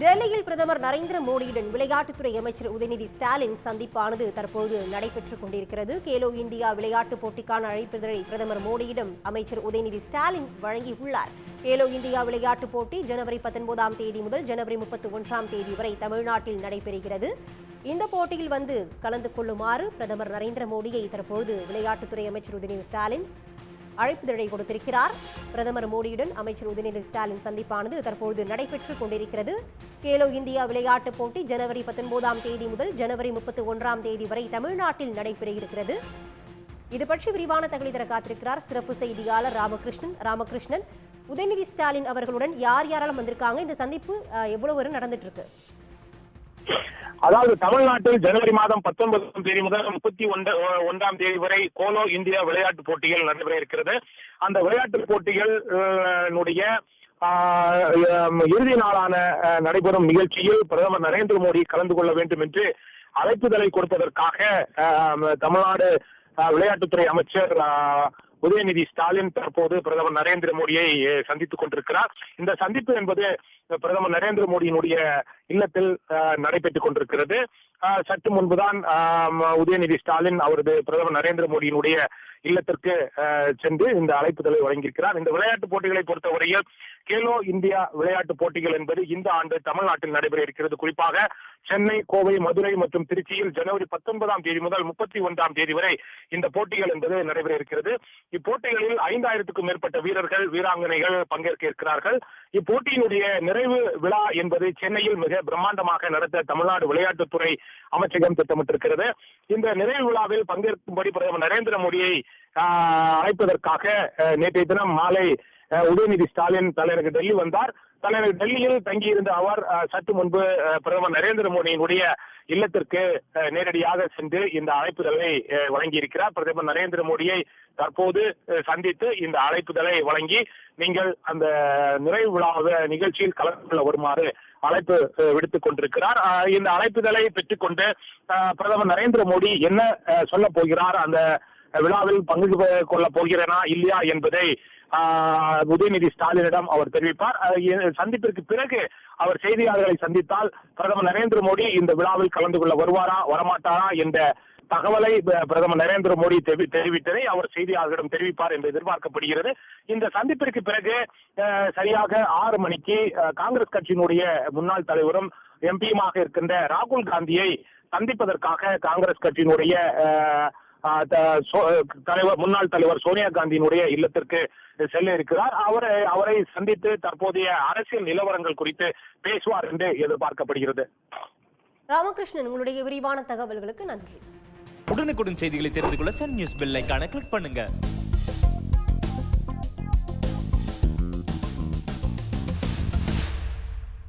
டெல்லியில் பிரதமர் நரேந்திர மோடியுடன் விளையாட்டுத்துறை அமைச்சர் உதயநிதி ஸ்டாலின் சந்திப்பானது தற்போது நடைபெற்றுக் கொண்டிருக்கிறது. கேலோ இந்தியா விளையாட்டுப் போட்டிக்கான அழைப்பிதழை பிரதமர் மோடியிடம் அமைச்சர் உதயநிதி ஸ்டாலின் வழங்கியுள்ளார். கேலோ இந்தியா விளையாட்டுப் போட்டி ஜனவரி பத்தொன்பதாம் தேதி முதல் ஜனவரி முப்பத்தி ஒன்றாம் தேதி வரை தமிழ்நாட்டில் நடைபெறுகிறது. இந்த போட்டியில் வந்து கலந்து கொள்ளுமாறு பிரதமர் நரேந்திர மோடியை தற்போது விளையாட்டுத்துறை அமைச்சர் உதயநிதி ஸ்டாலின் அழைப்புதழை கொடுத்திருக்கிறார். பிரதமர் மோடியுடன் அமைச்சர் உதயநிதி ஸ்டாலின் சந்திப்பானது தற்போது நடைபெற்றுக் கொண்டிருக்கிறது. கேலோ இந்தியா விளையாட்டுப் போட்டி ஜனவரி பத்தொன்பதாம் தேதி முதல் ஜனவரி முப்பத்தி ஒன்றாம் தேதி வரை தமிழ்நாட்டில் நடைபெற இருக்கிறது. இது பற்றி விரிவான தகவலை தர காத்திருக்கிறார் சிறப்பு செய்தியாளர் ராமகிருஷ்ணன். ராமகிருஷ்ணன் உதயநிதி ஸ்டாலின் அவர்களுடன் யார் யாரெல்லாம் வந்திருக்காங்க? இந்த சந்திப்பு எவ்வளவு வரை நடந்துட்டு இருக்கு? அதாவது தமிழ்நாட்டில் ஜனவரி மாதம் பத்தொன்பதாம் தேதி முதல் முப்பத்தி ஒன்றாம் தேதி வரை கோலோ இந்தியா விளையாட்டு போட்டிகள் நடைபெற இருக்கிறது. அந்த விளையாட்டு போட்டிகளுடைய இறுதி நாளான நடைபெறும் நிகழ்ச்சியில் பிரதமர் நரேந்திர மோடி கலந்து கொள்ள வேண்டும் என்று அழைப்புதலை கொடுப்பதற்காக தமிழ்நாடு விளையாட்டுத்துறை அமைச்சர் உதயநிதி ஸ்டாலின் தற்போது பிரதமர் நரேந்திர மோடியை சந்தித்துக் கொண்டிருக்கிறார். இந்த சந்திப்பு என்பது பிரதமர் நரேந்திர மோடியினுடைய இல்லத்தில் நடைபெற்றுக் கொண்டிருக்கிறது. சற்று முன்புதான் உதயநிதி ஸ்டாலின் அவரது பிரதமர் நரேந்திர மோடியினுடைய இல்லத்திற்கு சென்று இந்த அழைப்புதலை வழங்கியிருக்கிறார். இந்த விளையாட்டுப் போட்டிகளை பொறுத்தவரையில் கேலோ இந்தியா விளையாட்டுப் போட்டிகள் என்பது இந்த ஆண்டு தமிழ்நாட்டில் நடைபெற இருக்கிறது. குறிப்பாக சென்னை கோவை மதுரை மற்றும் திருச்சியில் ஜனவரி பத்தொன்பதாம் தேதி முதல் முப்பத்தி ஒன்றாம் தேதி வரை இந்த போட்டிகள் என்பது நடைபெற இருக்கிறது. இப்போட்டிகளில் ஐந்தாயிரத்துக்கும் மேற்பட்ட வீரர்கள் வீராங்கனைகள் பங்கேற்க இருக்கிறார்கள். இப்போட்டியினுடைய நிறைவு விழா என்பது சென்னையில் மிக பிரம்மாண்டமாக நடத்த தமிழ்நாடு விளையாட்டுத்துறை அமைச்சகம் திட்டமிட்டிருக்கிறது. இந்த நிறைவு விழாவில் பங்கேற்கும்படி பிரதமர் நரேந்திர மோடியை அழைப்பதற்காக நேற்றைய தினம் மாலை உதயநிதி ஸ்டாலின் தலைநகர் டெல்லி வந்தார். தலைநகர் டெல்லியில் தங்கியிருந்த அவர் சற்று முன்பு பிரதமர் நரேந்திர மோடியினுடைய இல்லத்திற்கு நேரடியாக சென்று இந்த அழைப்புதலை வழங்கியிருக்கிறார். பிரதமர் நரேந்திர மோடியை தற்போது சந்தித்து இந்த அழைப்புதலை வழங்கி நீங்கள் அந்த நிறைவு விழா நிகழ்ச்சியில் கலந்து கொள்ள வருமாறு அழைப்பு விடுத்துக் கொண்டிருக்கிறார். அஹ், இந்த அழைப்புதலை பெற்றுக்கொண்டு பிரதமர் நரேந்திர மோடி என்ன சொல்ல போகிறார்? அந்த விழாவில் பங்கு கொள்ள போகிறேனா இல்லையா என்பதை ஆஹ், உதயநிதி ஸ்டாலினிடம் அவர் தெரிவிப்பார். சந்திப்பிற்கு பிறகு அவர் செய்தியாளர்களை சந்தித்தால் பிரதமர் நரேந்திர மோடி இந்த விழாவில் கலந்து கொள்ள வருவாரா வரமாட்டாரா என்ற தகவலை பிரதமர் நரேந்திர மோடி தெரிவித்ததை அவர் செய்தியாளர்களிடம் தெரிவிப்பார் என்று எதிர்பார்க்கப்படுகிறது. இந்த சந்திப்பிற்கு பிறகு சரியாக ஆறு மணிக்கு காங்கிரஸ் கட்சியினுடைய முன்னாள் தலைவரும் எம்பியுமாக இருக்கின்ற ராகுல் காந்தியை சந்திப்பதற்காக காங்கிரஸ் கட்சியினுடைய அஹ், தலைவர் முன்னாள் தலைவர் சோனியா காந்தியினுடைய இல்லத்திற்கு செல்ல இருக்கிறார். அவரை அவரை சந்தித்து தற்போதைய அரசியல் நிலவரங்கள் குறித்து பேசுவார் என்று எதிர்பார்க்கப்படுகிறது. ராமகிருஷ்ணன் உங்களுடைய விரிவான தகவல்களுக்கு நன்றி. உடனுக்குடன் செய்திகளை தெரிந்து கொள்ள சன் நியூஸ் பெல் ஐகானை கிளிக் பண்ணுங்க.